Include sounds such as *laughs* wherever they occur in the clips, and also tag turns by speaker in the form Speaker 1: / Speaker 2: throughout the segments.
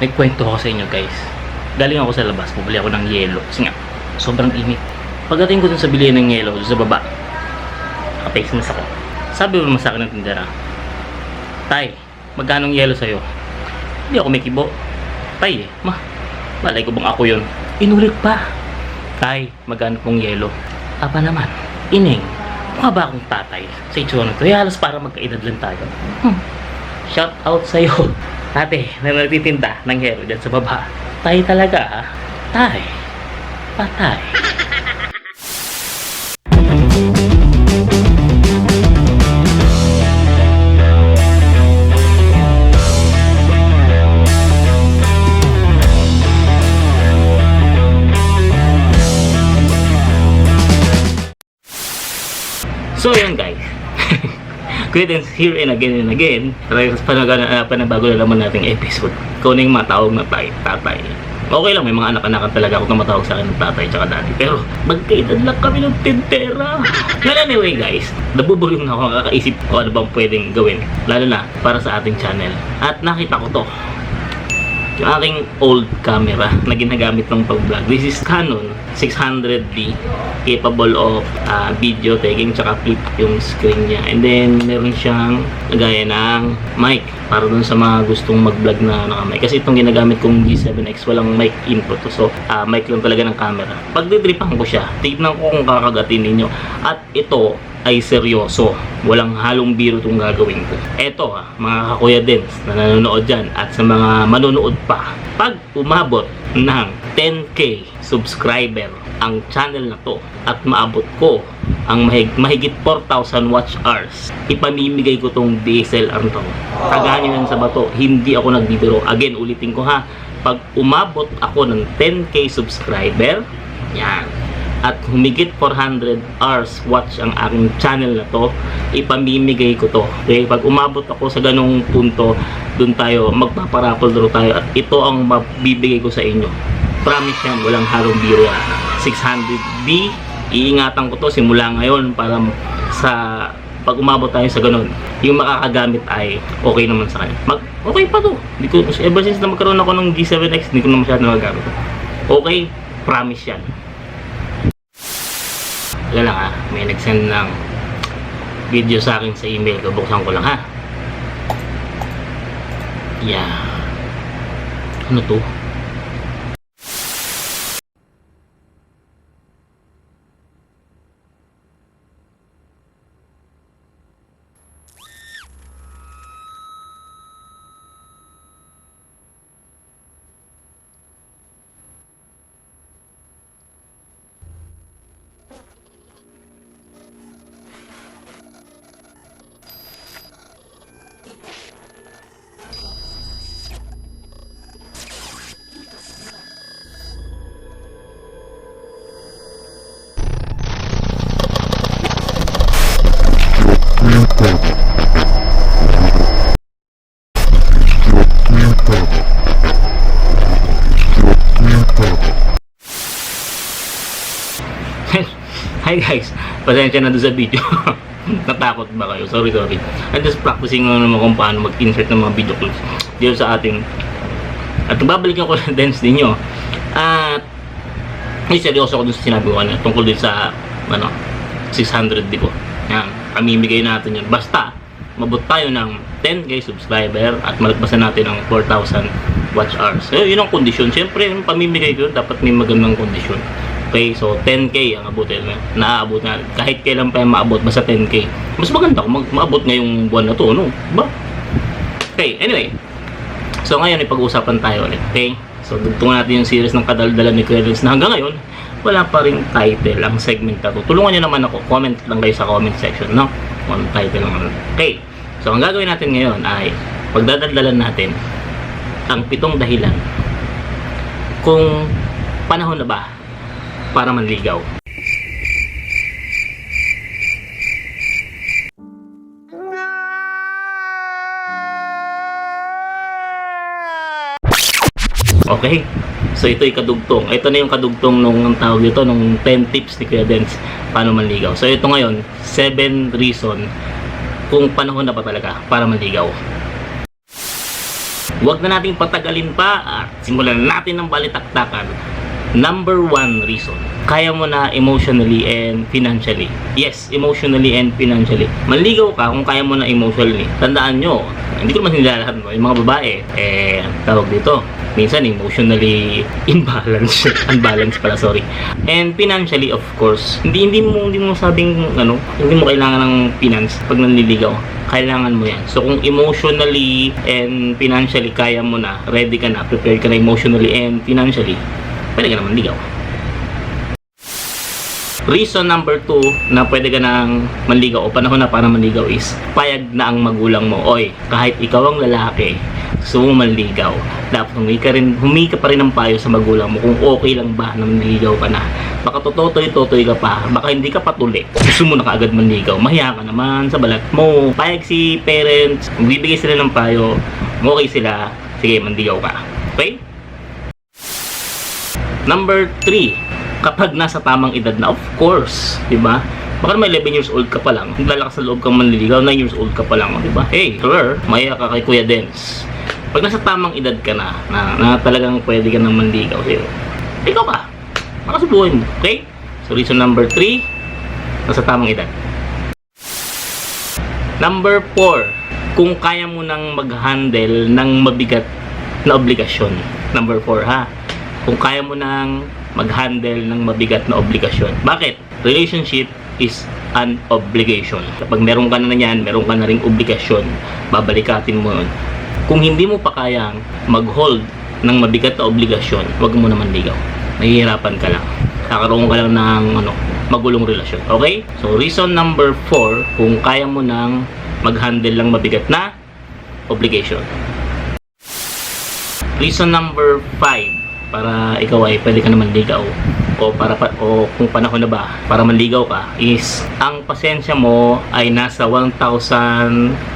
Speaker 1: nagkwento ako sa inyo guys. Galing ako sa labas, bumili ako ng yelo. Kasi nga, sobrang init. Pagdating ko dun sa bilihan ng yelo, sa baba, naka-face mask ako. Sabi mo sa akin ng tindera, Tay, magkano yelo sa'yo? Hindi ako may kibo. Tay, ma, malay ko bang ako yun? Inulit pa. Tay, magkano pong yelo? Aba naman, ining, mukha ba akong tatay sa itsura nito? Eh, halos para magkaedad lang tayo. Hmm. Shout out sa'yo. Ate, na nagtitinda ng hero dyan sa baba. Tay talaga ah. Tay. Patay. Credence here and again and again. Talagang panaga uh, panabago na naman nating episode. Kuning matawag na tay, tatay. Okay lang, may mga anak-anakan talaga ako na sa akin ng tatay tsaka daddy. Pero magkaedad lang kami ng tintera. Well anyway guys, nabubulong na ako kakaisip ko ano bang pwedeng gawin. Lalo na para sa ating channel. At nakita ko to yung aking old camera na ginagamit ng pag-vlog. This is Canon 600D capable of uh, video taking tsaka flip yung screen niya. And then meron siyang lagaya ng mic para dun sa mga gustong mag-vlog na naka-mic. Kasi itong ginagamit kong G7X walang mic input. So uh, mic lang talaga ng camera. Pag ditripan ko siya, tignan ko kung kakagatin ninyo. At ito ay seryoso. Walang halong biro itong gagawin ko. Eto ha, mga kakuya dens na nanonood dyan at sa mga manonood pa. Pag umabot ng 10k subscriber ang channel na to at maabot ko ang mahig, mahigit 4,000 watch hours, ipamimigay ko tong DSLR na to. Tagaan yan sa bato, hindi ako nagbibiro. Again, ulitin ko ha, pag umabot ako ng 10k subscriber, yan, at humigit 400 hours watch ang aking channel na to, ipamimigay ko to. Okay, pag umabot ako sa ganong punto, dun tayo, magpaparapol draw tayo at ito ang mabibigay ko sa inyo. Promise yan, walang harong biro yan. 600B, iingatan ko to simula ngayon para sa pag umabot tayo sa ganun, yung makakagamit ay okay naman sa kanya. Mag, okay pa to. Di ko, ever since na magkaroon ako ng G7X, hindi ko na masyado nagagamit. Okay, promise yan. Wala lang ha, may nag-send ng video sa akin sa email ko. Ko lang ha. Yeah. Ano to? Hi guys, pasensya na doon sa video. *laughs* Natakot ba kayo? Sorry, sorry. I'm just practicing na naman kung paano mag-insert ng mga video clips dito sa ating at babalikan ko na *laughs* dance ninyo. At ay seryoso ako dun sa sinabi ko kanina tungkol din sa ano 600 di ko. Yan, pamimigay natin yun. Basta mabot tayo ng 10k subscriber at malagpasan natin ang 4,000 watch hours. So, yun ang kondisyon. Siyempre, yung pamimigay ko yun, dapat may magandang kondisyon. So 10k ang abutin na naaabot na kahit kailan pa yung maabot basta 10k. Mas maganda kung mag maabot ngayong buwan na to, no? Ba? Okay, anyway. So ngayon ay pag-uusapan tayo ulit, okay? So dugtungan natin yung series ng kadaldalan ni Renz na hanggang ngayon wala pa ring title ang segment na to. Tulungan niyo naman ako, comment lang kayo sa comment section, no? Kung title lang. Okay. So ang gagawin natin ngayon ay pagdadaldalan natin ang pitong dahilan kung panahon na ba para manligaw. Okay? So ito yung kadugtong. Ito na yung kadugtong nung ang tawag dito nung 10 tips ni Kuya Dens paano manligaw. So ito ngayon, 7 reason kung panahon na ba talaga para manligaw. Huwag na nating patagalin pa at simulan na natin ang balitaktakan. Number one reason, kaya mo na emotionally and financially. Yes, emotionally and financially. Manligaw ka kung kaya mo na emotionally. Tandaan nyo, hindi ko naman nilalahat mo, yung mga babae, eh, tawag dito, minsan emotionally *laughs* imbalance, unbalanced pala, sorry. And financially, of course, hindi hindi mo hindi mo sabing ano, hindi mo kailangan ng finance pag nanliligaw. Kailangan mo yan. So kung emotionally and financially kaya mo na, ready ka na, prepared ka na emotionally and financially, pwede ka naman ligaw. Reason number two na pwede ka nang manligaw o panahon na para manligaw is payag na ang magulang mo. Oy, kahit ikaw ang lalaki, gusto mo manligaw, dapat humingi ka, rin, humingi ka pa rin ng payo sa magulang mo kung okay lang ba na manligaw ka na. Baka totoy-totoy ka pa, baka hindi ka patuli. Gusto mo na kaagad manligaw, mahiya ka naman sa balat mo. Payag si parents, bibigay sila ng payo, okay sila, sige, manligaw ka. Okay? Number 3, kapag nasa tamang edad na, of course, di ba? Baka may 11 years old ka pa lang, lalakas sa loob kang manliligaw, 9 years old ka pa lang, di ba? Hey, sir, maya ka kay Kuya Dens. Pag nasa tamang edad ka na, na, na talagang pwede ka nang manligaw, ba? Ikaw ka, makasubuhin mo, okay? So, reason number 3, nasa tamang edad. Number 4, kung kaya mo nang mag-handle ng mabigat na obligasyon. Number 4 ha. Kung kaya mo nang mag-handle ng mabigat na obligasyon. Bakit? Relationship is an obligation. Kapag meron ka na yan, meron ka na ring obligasyon, babalikatin mo yun. Kung hindi mo pa kayang mag-hold ng mabigat na obligasyon, wag mo naman ligaw. Mahihirapan ka lang. Kakaroon ka lang ng ano, magulong relasyon. Okay? So, reason number 4, kung kaya mo nang mag-handle ng mabigat na obligation. Reason number 5 para ikaw ay pwede ka naman ligaw o para pa, o kung panahon na ba para manligaw ka is ang pasensya mo ay nasa 1,000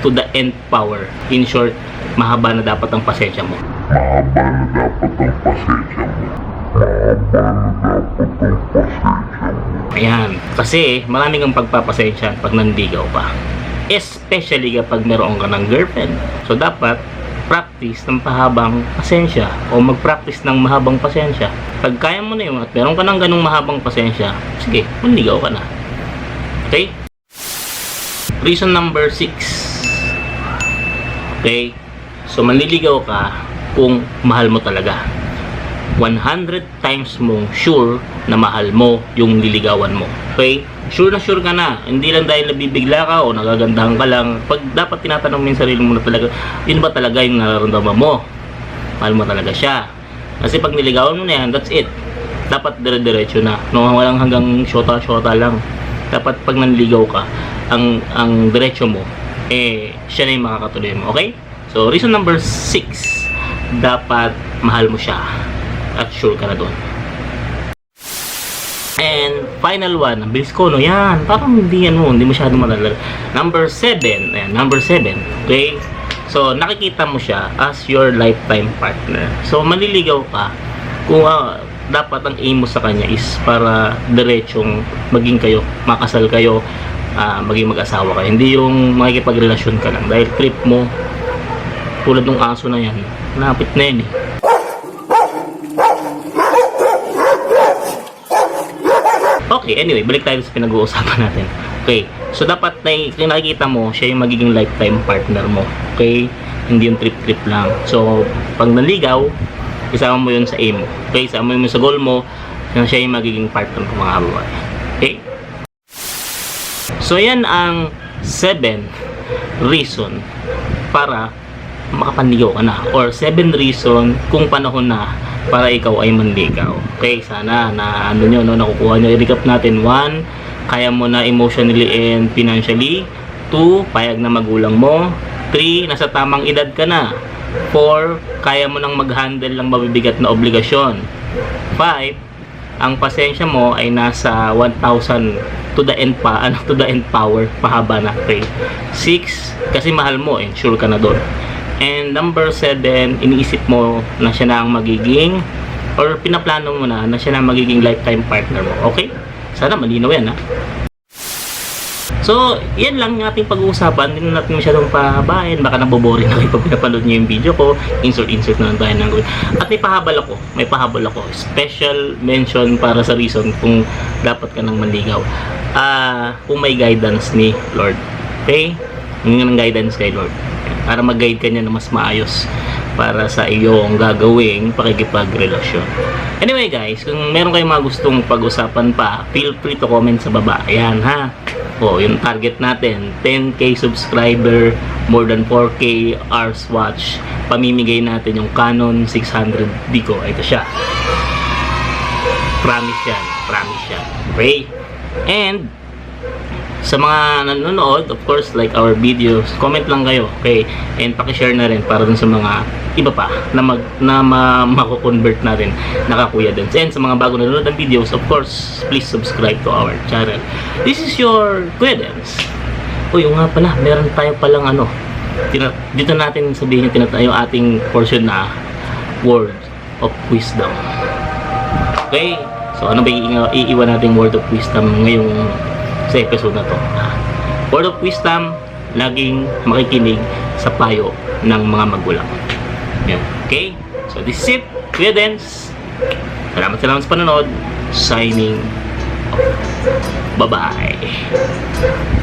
Speaker 1: to the nth power. In short, mahaba na dapat ang pasensya mo.
Speaker 2: Mahaba na dapat ang pasensya mo. Mahaba na dapat ang pasensya mo.
Speaker 1: Ayan. Kasi maraming ang pagpapasensya pag nanligaw ka. Especially kapag meron ka ng girlfriend. So dapat practice ng pahabang pasensya o mag-practice ng mahabang pasensya. Pag kaya mo na yun at meron ka ng ganong mahabang pasensya, sige, manligaw ka na. Okay? Reason number 6. Okay? So, manliligaw ka kung mahal mo talaga. 100 times mong sure na mahal mo yung liligawan mo. Okay? Sure na sure ka na. Hindi lang dahil nabibigla ka o nagagandahan ka lang. Pag dapat tinatanong mo yung sarili mo na talaga, yun ba talaga yung nararamdaman mo? Mahal mo talaga siya. Kasi pag niligawan mo na yan, that's it. Dapat dire-diretso na. No, walang hanggang shota-shota lang. Dapat pag nanligaw ka, ang ang diretso mo, eh, siya na yung makakatuloy mo. Okay? So, reason number 6, dapat mahal mo siya at sure ka na doon. And final one, ang bilis ko, no? Yan, parang hindi yan mo, hindi masyado madala. Number 7, ayan, number 7, okay? So, nakikita mo siya as your lifetime partner. So, maliligaw ka kung ah, dapat ang aim mo sa kanya is para diretsong maging kayo, makasal kayo, ah, maging mag-asawa kayo. Hindi yung makikipagrelasyon ka lang. Dahil trip mo, tulad ng aso na yan, napit na yan eh. Okay, anyway, balik tayo sa pinag-uusapan natin. Okay, so dapat na yung nakikita mo, siya yung magiging lifetime partner mo. Okay, hindi yung trip-trip lang. So, pag naligaw, isama mo yun sa aim. Okay, isama mo yun sa goal mo, na siya yung magiging partner ng mga babae. Okay? So, yan ang 7 reason para makapanligaw ka na or 7 reason kung panahon na para ikaw ay manligaw. Okay, sana na ano nyo, no, nakukuha nyo. I-recap natin. 1, kaya mo na emotionally and financially. 2, payag na magulang mo. 3, nasa tamang edad ka na. 4, kaya mo nang mag-handle ng mabibigat na obligasyon. 5, ang pasensya mo ay nasa 1,000 to the end pa, *laughs* ano, to the end power, pahaba na. Okay. 6, kasi mahal mo, and sure ka na doon. And number 7, iniisip mo na siya na ang magiging or pinaplano mo na na siya na ang magiging lifetime partner mo. Okay? Sana malinaw yan ha. So, yan lang yung ating pag-uusapan. Hindi na natin masyadong pahabain. Baka naboboring na kayo pag pinapanood nyo yung video ko. Insert-insert na lang tayo ng At may pahabol ako. May pahabol ako. Special mention para sa reason kung dapat ka nang manligaw. Ah, kung may guidance ni Lord. Okay? Yung ng guidance kay Lord. Para mag-guide ka niya na mas maayos para sa iyong gagawing pakikipagrelasyon. Anyway guys, kung meron kayong mga gustong pag-usapan pa, feel free to comment sa baba. Ayan ha. O, yung target natin, 10k subscriber, more than 4k hours watch. Pamimigay natin yung Canon 600D ko. Ito siya. Promise yan. Promise yan. Okay? And, sa mga nanonood, of course, like our videos, comment lang kayo, okay? And paki-share na rin para dun sa mga iba pa na mag na ma, mako-convert natin nakakuya din. And sa mga bago nanonood ng videos, of course, please subscribe to our channel. This is your Kuya Dance. Uy, nga pala, meron tayo palang ano, tina, dito natin sabihin tinatayo ating portion na word of wisdom. Okay? So, ano ba iiwa- iiwan nating word of wisdom ngayong sa episode na to? Word of wisdom, laging makikinig sa payo ng mga magulang. Okay? So, this is it. Dens. Salamat salamat sa panonood. Signing off. Bye-bye.